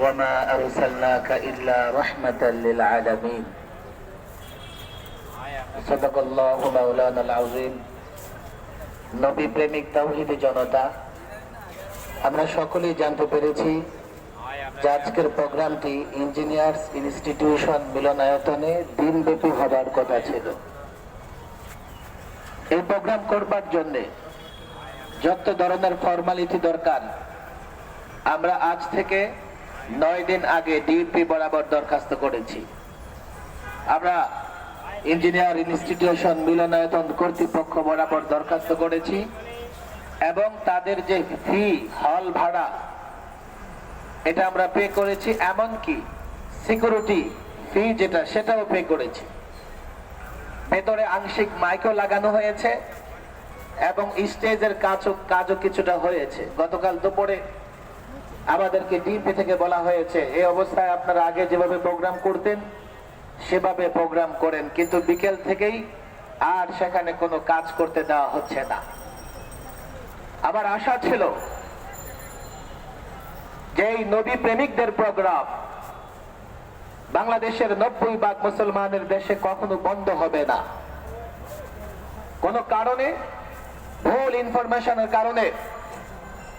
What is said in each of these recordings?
وما أرسلناك إلا رحمة للعالمين صدق الله مولانا العظيم নবী প্রেমিক তাওহিদি জনতা আমরা সকলেই জানতে পেরেছি যে আজকের প্রোগ্রামটি ইঞ্জিনিয়ার্স ইনস্টিটিউশন মিলনায়তনে দিনব্যাপী হবার কথা ছিল এই প্রোগ্রাম করবার জন্যে যত ধরনের ফর্মালিটি দরকার আমরা আজ থেকে নয় দিন আগে ডিউপি বরাবর দরখাস্ত করেছি। আমরা ইঞ্জিনিয়ার ইনস্টিটিউশন মিলনায়তন কর্তৃপক্ষ বরাবর দরখাস্ত করেছি এবং তাদের যে ফি হল ভাড়া, এটা আমরা পে করেছি, এমনকি সিকিউরিটি ফি যেটা, সেটাও পে করেছি। ভেতরে আংশিক মাইকও লাগানো হয়েছে এবং স্টেজের কাজও কাজও কিছুটা হয়েছে। গতকাল দুপুরে আমাদেরকে ডিপি থেকে বলা হয়েছে এই অবস্থায় আপনারা আগে যেভাবে প্রোগ্রাম করতেন, সেভাবে প্রোগ্রাম করেন। কিন্তু বিকেল থেকেই আর সেখানে কোনো কাজ করতে দেওয়া হচ্ছে না। আমার আশা ছিল যে এই নবী প্রেমিকদের প্রোগ্রাম বাংলাদেশের নব্বই ভাগ মুসলমানের দেশে কখনো বন্ধ হবে না। কোনো কারণে, ভুল ইনফরমেশনের কারণে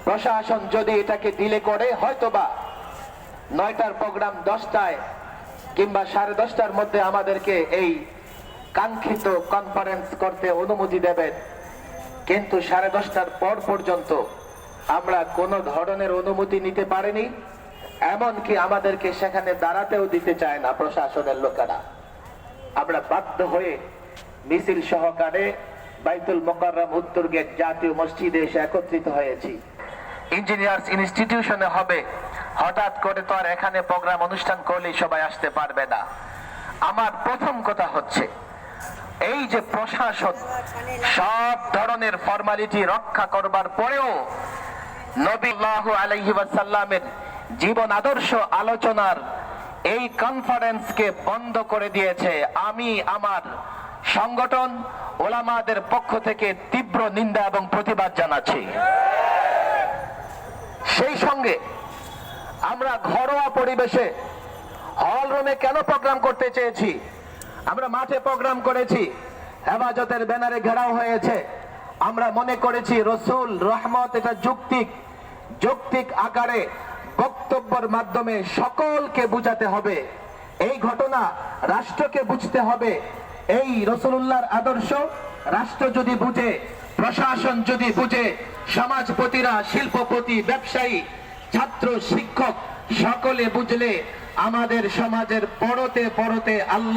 প্রশাসন যদি এটাকে ডিলে করে, হয়তোবা নয়টার প্রোগ্রাম দশটায় কিংবা সাড়ে দশটার মধ্যে আমাদেরকে এই কাঙ্ক্ষিত কনফারেন্স করতে অনুমতি দেবেন। কিন্তু সাড়ে দশটার পর পর্যন্ত আমরা কোনো ধরনের অনুমতি নিতে পারিনি, এমনকি আমাদেরকে সেখানে দাঁড়াতেও দিতে চায় না প্রশাসনের লোকেরা। আমরা বাধ্য হয়ে মিছিল সহকারে বাইতুল মোকাররম উত্তর গেট জাতীয় মসজিদে এসে একত্রিত হয়েছি। ইঞ্জিনিয়ার্স ইনস্টিটিউশনে হবে। হঠাৎ করে তো আর এখানে প্রোগ্রাম অনুষ্ঠান করলেই সবাই আসতে পারবে না। আমার প্রথম কথা হচ্ছে, এই যে প্রশাসন, সব ধরনের ফর্মালিটি রক্ষা করবার পরেও নবীল্লাহ আলাইহি ওয়াসাল্লামের জীবন আদর্শ আলোচনার এই কনফারেন্সকে বন্ধ করে দিয়েছে। আমি, আমার সংগঠন, ওলামাদের পক্ষ থেকে তীব্র নিন্দা এবং প্রতিবাদ জানাচ্ছি। সেই সঙ্গে আমরা ঘরোয়া পরিবেশে হল রুমে কেন প্রোগ্রাম করতে চেয়েছি? আমরা মাঠে প্রোগ্রাম করেছি। হেফাজতের ব্যানারে ঘেরাও হয়েছে। আমরা মনে করেছি রসুল, রহমত, এটা যুক্তিক, যৌক্তিক আকারে বক্তব্যের মাধ্যমে সকলকে বুঝাতে হবে। এই ঘটনা রাষ্ট্রকে বুঝতে হবে। এই রসুল্লাহর আদর্শ রাষ্ট্র যদি বুঝে, প্রশাসন যদি বুঝে, সমাজপতিরা, শিল্পপতি, ব্যবসায়ী, ছাত্র, শিক্ষক, সকলে বুঝলে আমাদের সমাজের পরতে পরতে আল্লাহ